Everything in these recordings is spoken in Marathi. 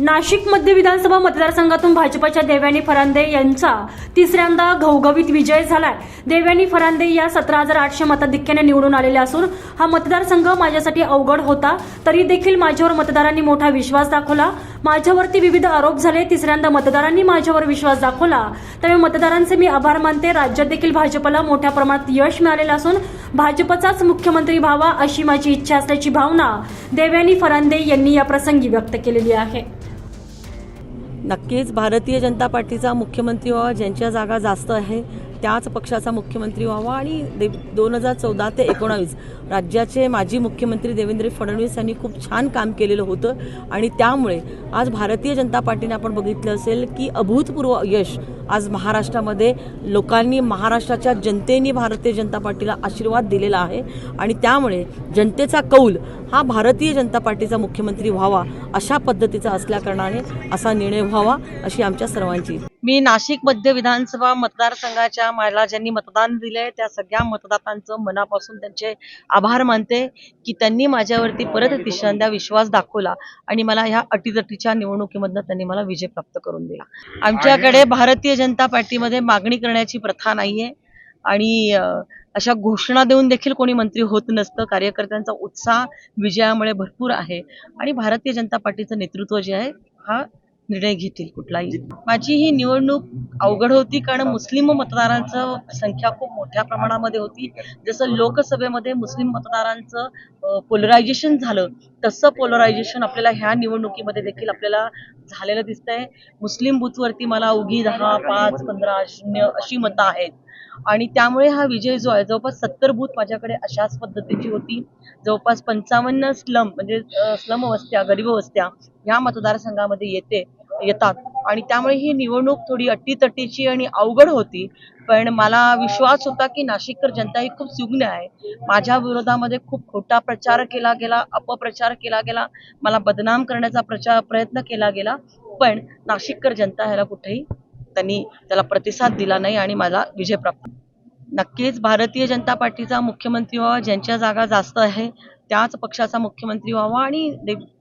नाशिक मध्य विधानसभा मतदारसंघातून भाजपच्या देव्यानी फरांदे यांचा तिसऱ्यांदा घवघवीत विजय झालाय. देव्यानी फरांदे या सतरा हजार आठशे मताधिक्याने निवडून आलेले असून हा मतदारसंघ माझ्यासाठी अवघड होता तरी देखील माझ्यावर मतदारांनी मोठा विश्वास दाखवला. माझ्यावरती विविध आरोप झाले तिसऱ्यांदा मतदारांनी माझ्यावर विश्वास दाखवला. त्यामुळे मतदारांचे मी आभार मानते. राज्यात देखील भाजपला मोठ्या प्रमाणात यश मिळालेलं असून भाजपचाच मुख्यमंत्री व्हावा अशी माझी इच्छा असल्याची भावना देवयानी फरांदे यांनी या प्रसंगी व्यक्त केलेली आहे. नक्कीच भारतीय जनता पार्टीचा मुख्यमंत्री व्हावा ज्यांच्या जागा जास्त आहे त्याच पक्षाचा मुख्यमंत्री व्हावा आणि दे दोन हजार चौदा ते एकोणावीस राज्याचे माजी मुख्यमंत्री देवेंद्र फडणवीस यांनी खूप छान काम केलेलं होतं. आणि त्यामुळे आज भारतीय जनता पार्टीने आपण बघितलं असेल की अभूतपूर्व यश आज महाराष्ट्रामध्ये लोकांनी महाराष्ट्राच्या जनतेने भारतीय जनता पार्टीला आशीर्वाद दिलेला आहे. आणि त्यामुळे जनतेचा कौल हा भारतीय जनता पार्टीचा मुख्यमंत्री व्हावा अशा पद्धतीचा असल्याकारणाने असा निर्णय व्हावा अशी आमच्या सर्वांची मी नाशिक मध्य विधानसभा मतदारसंघाच्या मला ज्यांनी मतदान दिले त्या सगळ्या मतदारांचं मनापासून त्यांचे आभार मानते की त्यांनी माझ्यावरती परत तिसऱ्यांदा विश्वास दाखवला आणि मला ह्या अटीतटीच्या निवडणुकीमधनं त्यांनी मला विजय प्राप्त करून दिला. आमच्याकडे भारतीय जनता पार्टीमध्ये मागणी करण्याची प्रथा नाहीये आणि अशा घोषणा देऊन देखील कोणी मंत्री होत नसतं. कार्यकर्त्यांचा उत्साह विजयामुळे भरपूर आहे. आणि भारतीय जनता पार्टीचं नेतृत्व जे आहे हा निर्णय घेतील कुठलाही. माझी ही निवडणूक अवघड होती कारण मुस्लिम मतदारांचं संख्या खूप मोठ्या प्रमाणामध्ये होती. जसं लोकसभेमध्ये मुस्लिम मतदारांचं पोलरायझेशन झालं तसं पोलरायझेशन आपल्याला ह्या निवडणुकीमध्ये देखील आपल्याला झालेलं दिसतंय. मुस्लिम बूथवरती मला उगी दहा पाच पंधरा शून्य अशी मतं आहेत. आणि त्यामुळे हा विजय जो आहे जवळपास सत्तर बूथ माझ्याकडे अशाच पद्धतीची होती. जवळपास पंचावन्न स्लम म्हणजे स्लम वस्त्या गरीब वस्त्या ह्या मतदारसंघामध्ये येते. येतात. आणि त्यामुळे ही निवडणूक थोडी अटीतटीची आणि अवघड होती. पण मला विश्वास होता की नाशिककर जनता ही खूप सुज्ञ आहे. माझ्या विरोधामध्ये खूप खोटा प्रचार केला गेला अपप्रचार केला गेला. मला बदनाम करण्याचा प्रचार प्रयत्न केला गेला. पण नाशिककर जनता ह्याला कुठेही त्यांनी त्याला प्रतिसाद दिला नाही आणि मला विजय प्राप्त. नक्कीच भारतीय जनता पार्टीचा मुख्यमंत्री व्हावा ज्यांच्या जागा जास्त आहे त्याच पक्षाचा मुख्यमंत्री व्हावा आणि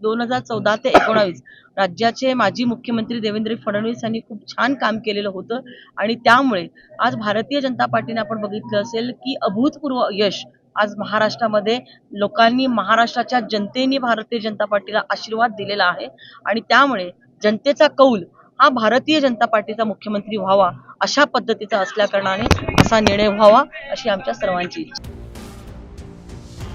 दोन हजार चौदा ते एकोणावीस राज्याचे माजी मुख्यमंत्री देवेंद्र फडणवीस यांनी खूप छान काम केलेलं होतं. आणि त्यामुळे आज भारतीय जनता पार्टीने आपण बघितलं असेल की अभूतपूर्व यश आज महाराष्ट्रामध्ये लोकांनी महाराष्ट्राच्या जनतेने भारतीय जनता पार्टीला आशीर्वाद दिलेला आहे. आणि त्यामुळे जनतेचा कौल हा भारतीय जनता पार्टीचा मुख्यमंत्री व्हावा अशा पद्धतीचा असल्याकारणाने असा निर्णय व्हावा अशी आमच्या सर्वांची इच्छा.